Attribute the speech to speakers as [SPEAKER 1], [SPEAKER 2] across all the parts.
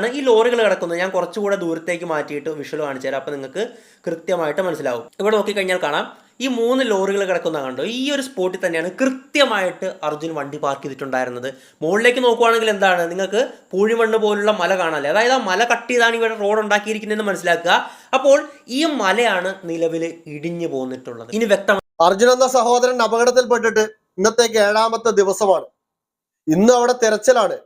[SPEAKER 1] സൈഡിലാണ് ഈ ലോറികൾ കിടക്കുന്നത്. ഞാൻ കുറച്ചുകൂടെ ദൂരത്തേക്ക് മാറ്റിയിട്ട് വിഷ്വൽ കാണിച്ചു തരാം. അപ്പോൾ നിങ്ങൾക്ക് കൃത്യമായിട്ട് മനസ്സിലാവും. ഇവിടെ നോക്കിക്കഴിഞ്ഞാൽ കാണാം. ഈ മൂന്ന് ലോറികൾ കിടക്കുന്ന കണ്ടോ? ഈ ഒരു സ്പോട്ടിൽ തന്നെയാണ് കൃത്യമായിട്ട് അർജുൻ വണ്ടി പാർക്ക് ചെയ്തിട്ടുണ്ടായിരുന്നത്. മുകളിലേക്ക് നോക്കുവാണെങ്കിൽ എന്താണ്? നിങ്ങൾക്ക് പൂഴിമണ്ണ് പോലുള്ള മല കാണാല്ലേ? അതായത് ആ മല കട്ട് ചെയ്താണ് ഇവിടെ റോഡ് ഉണ്ടാക്കിയിരിക്കുന്നതെന്ന് മനസ്സിലാക്കുക. അപ്പോൾ ഈ മലയാണ് നിലവിൽ ഇടിഞ്ഞു പോന്നിട്ടുള്ളത്. ഇനി വ്യക്തം
[SPEAKER 2] അർജുൻ എന്ന സഹോദരൻ അപകടത്തിൽപ്പെട്ടിട്ട് ഇന്നത്തേക്ക് ഏഴാമത്തെ ദിവസമാണ്. ഇന്ന് അവിടെ തെരച്ചിലാണ്.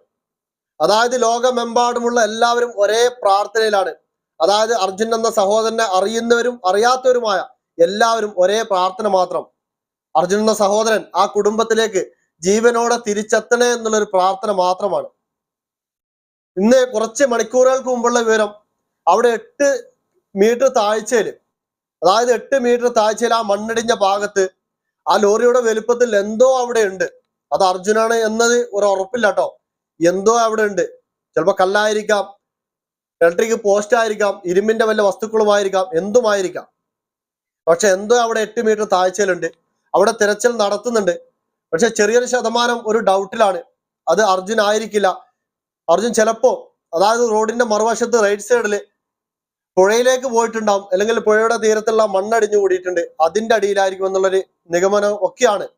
[SPEAKER 2] അതായത് ലോകമെമ്പാടുമുള്ള എല്ലാവരും ഒരേ പ്രാർത്ഥനയിലാണ്. അതായത് അർജുൻ എന്ന സഹോദരനെ അറിയുന്നവരും അറിയാത്തവരുമായ എല്ലാവരും ഒരേ പ്രാർത്ഥന മാത്രം. അർജുൻ എന്ന സഹോദരൻ ആ കുടുംബത്തിലേക്ക് ജീവനോടെ തിരിച്ചെത്തണേ എന്നുള്ളൊരു പ്രാർത്ഥന മാത്രമാണ്. ഇന്ന് കുറച്ച് മണിക്കൂറുകൾക്ക് മുമ്പുള്ള വിവരം അവിടെ എട്ട് മീറ്റർ താഴ്ചയിൽ അതായത് എട്ട് മീറ്റർ താഴ്ചയിൽ ആ മണ്ണടിഞ്ഞ ഭാഗത്ത് ആ ലോറിയുടെ വലുപ്പത്തിൽ എന്തോ അവിടെ ഉണ്ട്. അത് അർജുനാണ് എന്നത് ഒരു ഉറപ്പില്ല കേട്ടോ എന്തോ അവിടെ ഉണ്ട് ചിലപ്പോൾ കല്ലായിരിക്കാം ഇലക്ട്രിക് പോസ്റ്റ് ആയിരിക്കാം ഇരുമ്പിന്റെ വല്ല വസ്തുക്കളുമായിരിക്കാം എന്തുമായിരിക്കാം. പക്ഷെ എന്തോ അവിടെ എട്ട് മീറ്റർ താഴ്ചയിലുണ്ട്. അവിടെ തിരച്ചിൽ നടത്തുന്നുണ്ട്. പക്ഷെ ചെറിയൊരു ശതമാനം ഒരു ഡൗട്ടിലാണ്. അത് അർജുൻ ആയിരിക്കില്ല. അർജുൻ ചിലപ്പോ അതായത് റോഡിന്റെ മറുവശത്ത് റൈറ്റ് സൈഡിൽ പുഴയിലേക്ക് പോയിട്ടുണ്ടാവും. അല്ലെങ്കിൽ പുഴയുടെ തീരത്തുള്ള മണ്ണടിഞ്ഞു കൂടിയിട്ടുണ്ട്. അതിന്റെ അടിയിലായിരിക്കും എന്നുള്ളൊരു നിഗമനം ഒക്കെയാണ്.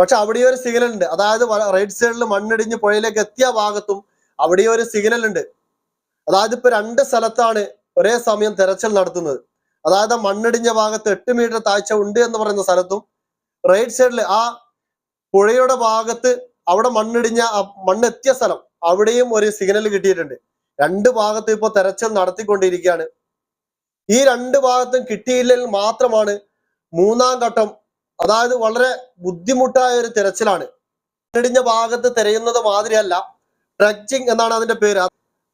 [SPEAKER 2] പക്ഷെ അവിടെ ഒരു സിഗ്നൽ ഉണ്ട്. അതായത് റൈറ്റ് സൈഡിൽ മണ്ണിടിഞ്ഞ് പുഴയിലേക്ക് എത്തിയ ഭാഗത്തും അവിടെ ഒരു സിഗ്നൽ ഉണ്ട്. അതായത് ഇപ്പൊ രണ്ട് സ്ഥലത്താണ് ഒരേ സമയം തെരച്ചിൽ നടത്തുന്നത്. അതായത് മണ്ണിടിഞ്ഞ ഭാഗത്ത് എട്ട് മീറ്റർ താഴ്ച ഉണ്ട് എന്ന് പറയുന്ന സ്ഥലത്തും റൈറ്റ് സൈഡിൽ ആ പുഴയുടെ ഭാഗത്ത് അവിടെ മണ്ണിടിഞ്ഞ മണ്ണെത്തിയ സ്ഥലം അവിടെയും ഒരു സിഗ്നൽ കിട്ടിയിട്ടുണ്ട്. രണ്ട് ഭാഗത്തും ഇപ്പൊ തെരച്ചിൽ നടത്തിക്കൊണ്ടിരിക്കുകയാണ്. ഈ രണ്ട് ഭാഗത്തും കിട്ടിയില്ലെങ്കിൽ മാത്രമാണ് മൂന്നാം ഘട്ടം അതായത് വളരെ ബുദ്ധിമുട്ടായ ഒരു തിരച്ചിലാണ്. ഇടിഞ്ഞ ഭാഗത്ത് തിരയുന്നത് മാതിരിയല്ല. ട്രക്കിംഗ് എന്നാണ് അതിന്റെ പേര്.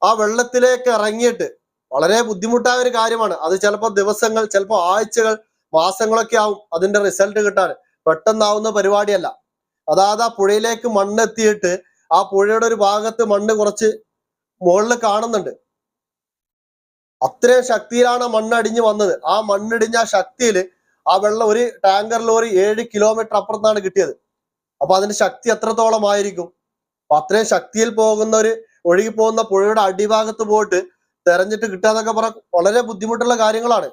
[SPEAKER 2] ആ വെള്ളത്തിലേക്ക് ഇറങ്ങിയിട്ട് വളരെ ബുദ്ധിമുട്ടായ ഒരു കാര്യമാണ്. അത് ചിലപ്പോൾ ദിവസങ്ങൾ ചിലപ്പോൾ ആഴ്ചകൾ മാസങ്ങളൊക്കെ ആവും അതിന്റെ റിസൾട്ട് കിട്ടാൻ. പെട്ടെന്നാവുന്ന പരിപാടിയല്ല. അതായത് ആ പുഴയിലേക്ക് മണ്ണെത്തിയിട്ട് ആ പുഴയുടെ ഒരു ഭാഗത്ത് മണ്ണ് കുറച്ച് മുകളിൽ കാണുന്നുണ്ട്. അത്രയും ശക്തിയിലാണ് മണ്ണ് അടിഞ്ഞു വന്നത്. ആ മണ്ണിടിഞ്ഞ ആ ശക്തിയിൽ ആ വെള്ളം ഒരു ടാങ്കർ ലോറി ഏഴ് കിലോമീറ്റർ അപ്പുറത്താണ് കിട്ടിയത്. അപ്പൊ അതിന്റെ ശക്തി എത്രത്തോളം ആയിരിക്കും? അപ്പൊ അത്രയും ശക്തിയിൽ പോകുന്ന ഒരു ഒഴുകി പോകുന്ന പുഴയുടെ അടിഭാഗത്ത് പോയിട്ട് തെരഞ്ഞിട്ട് കിട്ടാന്നൊക്കെ പറ വളരെ ബുദ്ധിമുട്ടുള്ള കാര്യങ്ങളാണ്.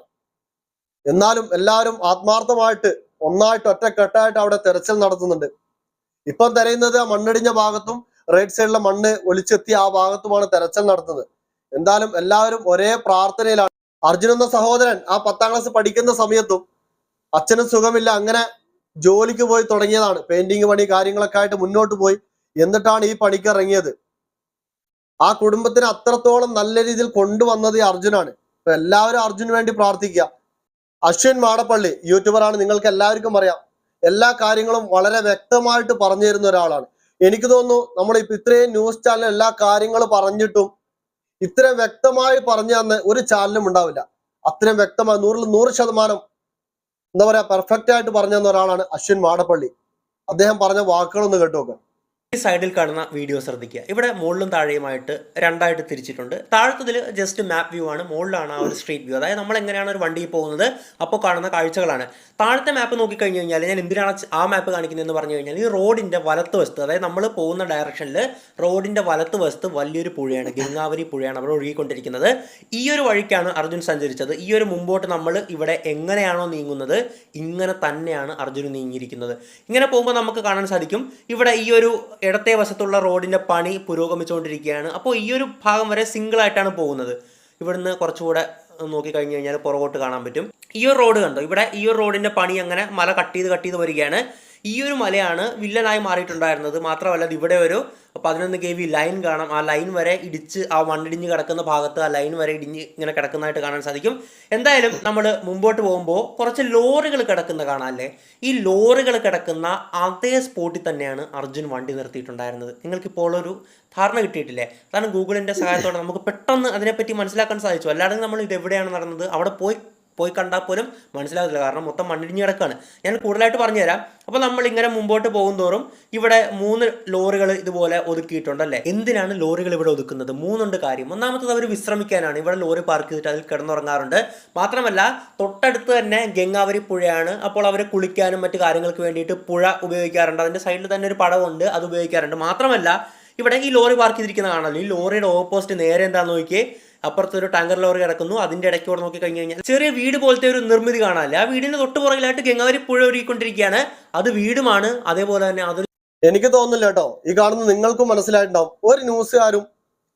[SPEAKER 2] എന്നാലും എല്ലാവരും ആത്മാർത്ഥമായിട്ട് ഒന്നായിട്ട് ഒറ്റക്കെട്ടായിട്ട് അവിടെ തെരച്ചിൽ നടത്തുന്നുണ്ട്. ഇപ്പം തെരയുന്നത് ആ മണ്ണിടിഞ്ഞ ഭാഗത്തും റൈറ്റ് സൈഡിലെ മണ്ണ് ഒലിച്ചെത്തിയ ആ ഭാഗത്തുമാണ് തെരച്ചിൽ നടത്തുന്നത്. എന്തായാലും എല്ലാവരും ഒരേ പ്രാർത്ഥനയിലാണ്. അർജുൻ എന്ന സഹോദരൻ ആ പത്താം ക്ലാസ് പഠിക്കുന്ന സമയത്തും അച്ഛനും സുഖമില്ല. അങ്ങനെ ജോലിക്ക് പോയി തുടങ്ങിയതാണ്. പെയിന്റിങ് പണി കാര്യങ്ങളൊക്കെ ആയിട്ട് മുന്നോട്ട് പോയി. എന്നിട്ടാണ് ഈ പണിക്ക് ഇറങ്ങിയത്. ആ കുടുംബത്തിന് അത്രത്തോളം നല്ല രീതിയിൽ കൊണ്ടുവന്നത് ഈ അർജുനാണ്. അപ്പൊ എല്ലാവരും അർജുന് വേണ്ടി പ്രാർത്ഥിക്കുക. അശ്വിൻ മാടപ്പള്ളി യൂട്യൂബറാണ്. നിങ്ങൾക്ക് എല്ലാവർക്കും അറിയാം. എല്ലാ കാര്യങ്ങളും വളരെ വ്യക്തമായിട്ട് പറഞ്ഞു തരുന്ന ഒരാളാണ്. എനിക്ക് തോന്നുന്നു നമ്മൾ ഇപ്പൊ ഇത്രയും ന്യൂസ് ചാനൽ എല്ലാ കാര്യങ്ങളും പറഞ്ഞിട്ടും ഇത്രയും വ്യക്തമായി പറഞ്ഞു തന്ന ഒരു ചാനലും ഉണ്ടാവില്ല. അത്രയും വ്യക്തമായി നൂറിൽ നൂറ് ശതമാനം എന്താ പറയാ പെർഫെക്റ്റ് ആയിട്ട് പറഞ്ഞ ഒരാളാണ് അശ്വിൻ വാടപ്പള്ളി അദ്ദേഹം പറഞ്ഞ വാക്കുകളൊന്ന് കേട്ടു നോക്കാം.
[SPEAKER 1] ഈ സൈഡിൽ കാണുന്ന വീഡിയോ ശ്രദ്ധിക്കുക. ഇവിടെ മുകളിലും താഴെയുമായിട്ട് രണ്ടായിട്ട് തിരിച്ചിട്ടുണ്ട്. താഴത്തതിൽ ജസ്റ്റ് മാപ്പ് വ്യൂ ആണ്. മുകളിലാണ് ആ ഒരു സ്ട്രീറ്റ് വ്യൂ അതായത് നമ്മൾ എങ്ങനെയാണ് ഒരു വണ്ടിയിൽ പോകുന്നത്? അപ്പോൾ കാണുന്ന കാഴ്ചകളാണ്. താഴത്തെ മാപ്പ് നോക്കിക്കഴിഞ്ഞ് കഴിഞ്ഞാൽ ഞാൻ എന്തിനാണ് ആ മാപ്പ് കാണിക്കുന്നതെന്ന് പറഞ്ഞു കഴിഞ്ഞാൽ ഈ റോഡിന്റെ വലത്ത് വശത്ത് അതായത് നമ്മൾ പോകുന്ന ഡയറക്ഷനിൽ റോഡിന്റെ വലത്ത് വശത്ത് വലിയൊരു പുഴയാണ്. ഗംഗാവരി പുഴയാണ് അവിടെ ഒഴുകിക്കൊണ്ടിരിക്കുന്നത്. ഈ ഒരു വഴിക്കാണ് അർജുൻ സഞ്ചരിച്ചത്. ഈ ഒരു മുമ്പോട്ട് നമ്മൾ ഇവിടെ എങ്ങനെയാണോ നീങ്ങുന്നത് ഇങ്ങനെ തന്നെയാണ് അർജുൻ നീങ്ങിയിരിക്കുന്നത്. ഇങ്ങനെ പോകുമ്പോൾ നമുക്ക് കാണാൻ സാധിക്കും. ഇവിടെ ഈ ഒരു ഇടത്തെ വശത്തുള്ള റോഡിന്റെ പണി പുരോഗമിച്ചുകൊണ്ടിരിക്കുകയാണ്. അപ്പോൾ ഈ ഒരു ഭാഗം വരെ സിംഗിൾ ആയിട്ടാണ് പോകുന്നത്. ഇവിടുന്ന് കുറച്ചുകൂടെ നോക്കി കഴിഞ്ഞ് കഴിഞ്ഞാൽ പുറകോട്ട് കാണാൻ പറ്റും. ഈ ഒരു റോഡ് കണ്ടോ? ഇവിടെ ഈ ഒരു റോഡിന്റെ പണി അങ്ങനെ മല കട്ട് ചെയ്ത് കട്ട് ചെയ്ത് വരികയാണ്. ഈ ഒരു മലയാണ് വില്ലനായി മാറിയിട്ടുണ്ടായിരുന്നത്. മാത്രമല്ല ഇവിടെ ഒരു പതിനൊന്ന് കെ വി ലൈൻ കാണാം. ആ ലൈൻ വരെ ഇടിച്ച് ആ മണ്ണിടിഞ്ഞ് കിടക്കുന്ന ഭാഗത്ത് ആ ലൈൻ വരെ ഇടിഞ്ഞ് ഇങ്ങനെ കിടക്കുന്നതായിട്ട് കാണാൻ സാധിക്കും. എന്തായാലും നമ്മൾ മുമ്പോട്ട് പോകുമ്പോൾ കുറച്ച് ലോറികൾ കിടക്കുന്ന കാണാമല്ലേ ഈ ലോറികൾ കിടക്കുന്ന അതേ സ്പോട്ടിൽ തന്നെയാണ് അർജുൻ വണ്ടി നിർത്തിയിട്ടുണ്ടായിരുന്നത്. നിങ്ങൾക്കിപ്പോൾ ഒരു ധാരണ കിട്ടിയിട്ടില്ലേ? കാരണം ഗൂഗിളിന്റെ സഹായത്തോടെ നമുക്ക് പെട്ടെന്ന് അതിനെപ്പറ്റി മനസ്സിലാക്കാൻ സാധിച്ചു. അല്ലാതെ നമ്മൾ ഇത് എവിടെയാണ് നടന്നത്? അവിടെ പോയി പോയി കണ്ടാൽ പോലും മനസ്സിലാകത്തില്ല. കാരണം മൊത്തം മണ്ണിടിഞ്ഞ് കിടക്കാണ്. ഞാൻ കൂടുതലായിട്ട് പറഞ്ഞുതരാം. അപ്പോൾ നമ്മൾ ഇങ്ങനെ മുമ്പോട്ട് പോകും തോറും ഇവിടെ മൂന്ന് ലോറികൾ ഇതുപോലെ ഒതുക്കിയിട്ടുണ്ട് അല്ലേ എന്തിനാണ് ലോറികൾ ഇവിടെ ഒതുക്കുന്നത്? മൂന്നുണ്ട് കാര്യം. ഒന്നാമത്തത് അവർ വിശ്രമിക്കാനാണ്. ഇവിടെ ലോറി പാർക്ക് ചെയ്തിട്ട് അതിൽ കിടന്നുറങ്ങാറുണ്ട്. മാത്രമല്ല തൊട്ടടുത്ത് തന്നെ ഗംഗാവരി പുഴയാണ്. അപ്പോൾ അവർ കുളിക്കാനും മറ്റു കാര്യങ്ങൾക്ക് വേണ്ടിയിട്ട് പുഴ ഉപയോഗിക്കാറുണ്ട്. അതിന്റെ സൈഡിൽ തന്നെ ഒരു പടവുണ്ട്. അത് ഉപയോഗിക്കാറുണ്ട്. മാത്രമല്ല ഇവിടെ ഈ ലോറി പാർക്ക് ചെയ്തിരിക്കുന്ന കാണാമല്ലോ. ഈ ലോറിയുടെ ഓപ്പോസിറ്റ് നേരെ എന്താണെന്ന് നോക്കിയേ? അപ്പുറത്ത് ഒരു ടാങ്കർ ലോറി കിടക്കുന്നു അതിന്റെ ഇടയ്ക്ക് ഇവിടെ നോക്കി കഴിഞ്ഞ് കഴിഞ്ഞാൽ ചെറിയ വീട് പോലത്തെ ഒരു നിർമ്മിതി കാണാനില്ല. ആ വീടിന്റെ തൊട്ട് പുറകിലായിട്ട് ഗംഗാവരി പുഴ ഒരുക്കൊണ്ടിരിക്കുകയാണ് അത് വീടുമാണ്. അതേപോലെ തന്നെ അതൊരു
[SPEAKER 2] എനിക്ക് തോന്നുന്നില്ല കേട്ടോ. ഈ കാണുന്ന നിങ്ങൾക്കും മനസ്സിലായിട്ടുണ്ടാവും. ഒരു ന്യൂസുകാരും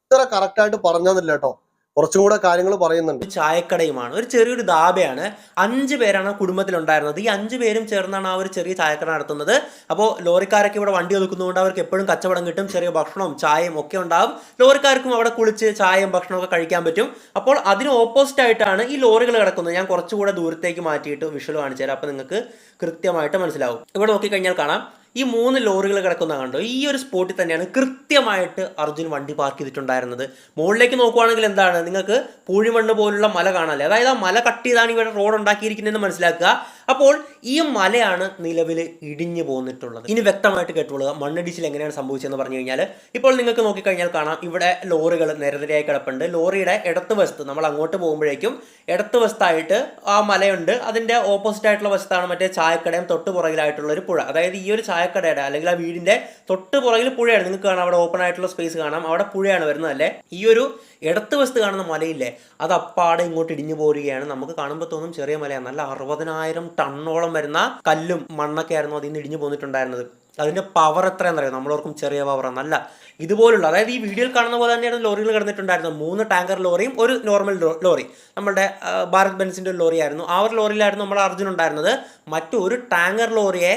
[SPEAKER 2] ഇത്ര കറക്റ്റായിട്ട് പറഞ്ഞതില്ല കേട്ടോ. കുറച്ചും കൂടെ കാര്യങ്ങൾ പറയുന്നുണ്ട്.
[SPEAKER 1] ചായക്കടയുമാണ്. ഒരു ചെറിയൊരു ദാബയാണ് അഞ്ച് പേരാണ് കുടുംബത്തിലുണ്ടായിരുന്നത്. ഈ അഞ്ച് പേരും ചേർന്നാണ് ആ ഒരു ചെറിയ ചായക്കട നടത്തുന്നത്. അപ്പോൾ ലോറിക്കാരൊക്കെ ഇവിടെ വണ്ടി ഒതുക്കുന്നതുകൊണ്ട് അവർക്ക് എപ്പോഴും കച്ചവടം കിട്ടും. ചെറിയ ഭക്ഷണവും ചായയും ഒക്കെ ഉണ്ടാവും. ലോറിക്കാർക്കും അവിടെ കുളിച്ച് ചായയും ഭക്ഷണവും ഒക്കെ കഴിക്കാൻ പറ്റും. അപ്പോൾ അതിന് ഓപ്പോസിറ്റ് ആയിട്ടാണ് ഈ ലോറികൾ കിടക്കുന്നത്. ഞാൻ കുറച്ചുകൂടെ ദൂരത്തേക്ക് മാറ്റിയിട്ട് വിഷ്വൽ കാണിച്ചു തരാം. അപ്പോൾ നിങ്ങൾക്ക് കൃത്യമായിട്ട് മനസ്സിലാവും. ഇവിടെ നോക്കിക്കഴിഞ്ഞാൽ കാണാം. ഈ മൂന്ന് ലോറികൾ കിടക്കുന്ന കണ്ടോ? ഈ ഒരു സ്പോട്ടിൽ തന്നെയാണ് കൃത്യമായിട്ട് അർജുൻ വണ്ടി പാർക്ക് ചെയ്തിട്ടുണ്ടായിരുന്നത്. മുകളിലേക്ക് നോക്കുവാണെങ്കിൽ എന്താണ്? നിങ്ങൾക്ക് പൂഴിമണ്ണ് പോലുള്ള മല കാണാല്ലേ അതായത് ആ മല കട്ട് ചെയ്താണ് ഇവിടെ റോഡ് ഉണ്ടാക്കിയിരിക്കുന്നതെന്ന് മനസ്സിലാക്കുക. അപ്പോൾ ഈ മലയാണ് നിലവിൽ ഇടിഞ്ഞു പോന്നിട്ടുള്ളത്. ഇനി വ്യക്തമായിട്ട് കേട്ടുകൊള്ളുക മണ്ണിടിച്ചിൽ എങ്ങനെയാണ് സംഭവിച്ചതെന്ന് പറഞ്ഞു കഴിഞ്ഞാൽ ഇപ്പോൾ നിങ്ങൾക്ക് നോക്കിക്കഴിഞ്ഞാൽ കാണാം ഇവിടെ ലോറികൾ നിരനിരയായി കിടപ്പുണ്ട്. ലോറിയുടെ ഇടത്ത് വശത്ത് നമ്മൾ അങ്ങോട്ട് പോകുമ്പോഴേക്കും ഇടത്ത് വശത്തായിട്ട് ആ മലയുണ്ട്. അതിന്റെ ഓപ്പോസിറ്റ് ആയിട്ടുള്ള വശത്താണ് മറ്റേ ചായക്കടയും തൊട്ട് പുറകിലായിട്ടുള്ള ഒരു പുഴ. അതായത് ഈ ഒരു ചായക്കടയുടെ അല്ലെങ്കിൽ ആ വീടിന്റെ തൊട്ട് പുറകിൽ പുഴയാണ്. നിങ്ങൾക്ക് കാണാം അവിടെ ഓപ്പൺ ആയിട്ടുള്ള സ്പേസ് കാണാം. അവിടെ പുഴയാണ് വരുന്നത് അല്ലേ? ഈ ഒരു ഇടത്ത് കാണുന്ന മലയില്ലേ അത് അപ്പാടെ ഇങ്ങോട്ട് ഇടിഞ്ഞു പോരുകയാണ്. നമുക്ക് കാണുമ്പോൾ തോന്നും ചെറിയ മലയാണ്. നല്ല അറുപതിനായിരം ടണ്ണോളം വരുന്ന കല്ലും മണ്ണൊക്കെ ആയിരുന്നു അതിൽ നിന്ന് ഇടിഞ്ഞു പോന്നിട്ടുണ്ടായിരുന്നത്. അതിന്റെ പവർ എത്രയാണെന്ന് അറിയാം നമ്മളോർക്കും ചെറിയ പവർ എന്നല്ല ഇതുപോലുള്ള അതായത് ഈ വീഡിയോയിൽ കാണുന്ന പോലെ തന്നെയാണ് ലോറികൾ കിടന്നിട്ടുണ്ടായിരുന്നത്. മൂന്ന് ടാങ്കർ ലോറിയും ഒരു നോർമൽ ലോറി. നമ്മുടെ ഭാരത് ബെൻസിന്റെ ഒരു ലോറിയായിരുന്നു ആ ഒരു ലോറിയിലായിരുന്നു നമ്മൾ അർജുൻ ഉണ്ടായിരുന്നത്. മറ്റൊരു ടാങ്കർ ലോറിയെ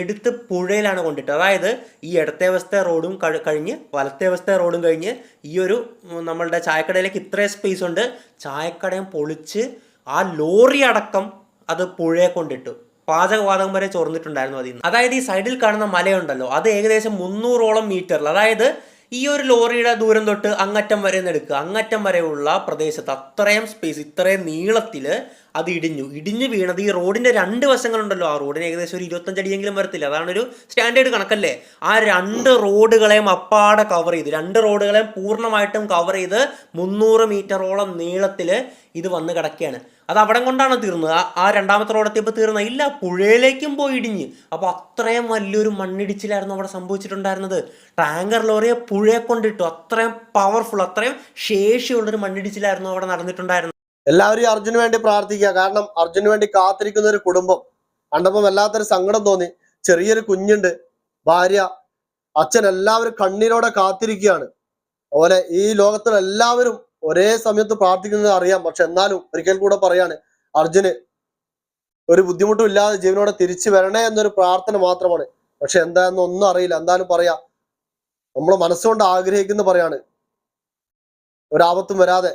[SPEAKER 1] എടുത്ത് പുഴയിലാണ് കൊണ്ടിട്ട് അതായത് ഈ ഇടത്തെ അവസ്ഥ റോഡും കഴിഞ്ഞ് വലത്തെ അവസ്ഥ റോഡും കഴിഞ്ഞ് ഈ ഒരു നമ്മളുടെ ചായക്കടയിലേക്ക് ഇത്രയും സ്പേസ് ഉണ്ട്. ചായക്കടയും പൊളിച്ച് ആ ലോറി അടക്കം അത് പുഴയെ കൊണ്ടിട്ടു. പാചകവാതകം വരെ ചോർന്നിട്ടുണ്ടായിരുന്നു അതിൽ നിന്ന് അതായത് ഈ സൈഡിൽ കാണുന്ന മലയുണ്ടല്ലോ അത് ഏകദേശം മുന്നൂറോളം മീറ്ററിൽ അതായത് ഈ ഒരു ലോറിയുടെ ദൂരം തൊട്ട് അങ്ങറ്റം വരെ നിന്നെടുക്കുക അങ്ങറ്റം വരെയുള്ള പ്രദേശത്ത് അത്രയും സ്പേസ് ഇത്രയും നീളത്തിൽ അത് ഇടിഞ്ഞു. ഇടിഞ്ഞു വീണത് ഈ റോഡിന്റെ രണ്ട് വശങ്ങളുണ്ടല്ലോ. ആ റോഡിന് ഏകദേശം ഒരു ഇരുപത്തഞ്ചടിയെങ്കിലും വരത്തില്ല. അതാണൊരു സ്റ്റാൻഡേർഡ് കണക്കല്ലേ? ആ രണ്ട് റോഡുകളെയും അപ്പാടെ കവർ ചെയ്ത് രണ്ട് റോഡുകളെയും പൂർണമായിട്ടും കവർ ചെയ്ത് മുന്നൂറ് മീറ്ററോളം നീളത്തിൽ ഇത് വന്ന് കിടക്കുകയാണ്. അത് അവിടെ കൊണ്ടാണ് തീർന്നത്. ആ- രണ്ടാമത്തെ റോഡെത്തിയപ്പോൾ തീർന്ന ഇല്ല പുഴയിലേക്കും പോയി ഇടിഞ്ഞ്. അപ്പോൾ അത്രയും വലിയൊരു മണ്ണിടിച്ചിലായിരുന്നു അവിടെ സംഭവിച്ചിട്ടുണ്ടായിരുന്നത്. ടാങ്കർ ലോറിയെ പുഴയെ കൊണ്ടിട്ടു. അത്രയും പവർഫുൾ അത്രയും ശേഷിയുള്ളൊരു മണ്ണിടിച്ചിലായിരുന്നു അവിടെ നടന്നിട്ടുണ്ടായിരുന്നത്.
[SPEAKER 2] എല്ലാവരും അർജുന് വേണ്ടി പ്രാർത്ഥിക്കുക. കാരണം അർജുന് വേണ്ടി കാത്തിരിക്കുന്ന ഒരു കുടുംബം. കണ്ടപ്പോൾ വല്ലാത്തൊരു സങ്കടം തോന്നി. ചെറിയൊരു കുഞ്ഞുണ്ട് ഭാര്യ അച്ഛൻ എല്ലാവരും കണ്ണീരോടെ കാത്തിരിക്കുകയാണ്. അതുപോലെ ഈ ലോകത്തിൽ എല്ലാവരും ഒരേ സമയത്ത് പ്രാർത്ഥിക്കുന്നത് അറിയാം. പക്ഷെ എന്നാലും ഒരിക്കൽ കൂടെ പറയാണ് അർജുന് ഒരു ബുദ്ധിമുട്ടും ഇല്ലാതെ ജീവനോടെ തിരിച്ചു വരണേ എന്നൊരു പ്രാർത്ഥന മാത്രമാണ്. പക്ഷെ എന്താണെന്ന് ഒന്നും അറിയില്ല. എന്തായാലും പറയാ നമ്മൾ മനസ്സുകൊണ്ട് ആഗ്രഹിക്കുന്ന പറയാണ്. ഒരാപത്തും വരാതെ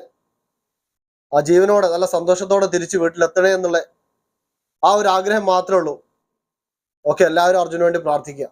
[SPEAKER 2] ആ ജീവനോടെ നല്ല സന്തോഷത്തോടെ തിരിച്ച് വീട്ടിലെത്തണേ എന്നുള്ള ആ ഒരു ആഗ്രഹം മാത്രമേ ഉള്ളൂ. ഓക്കെ എല്ലാവരും അർജുന് വേണ്ടി പ്രാർത്ഥിക്കുക.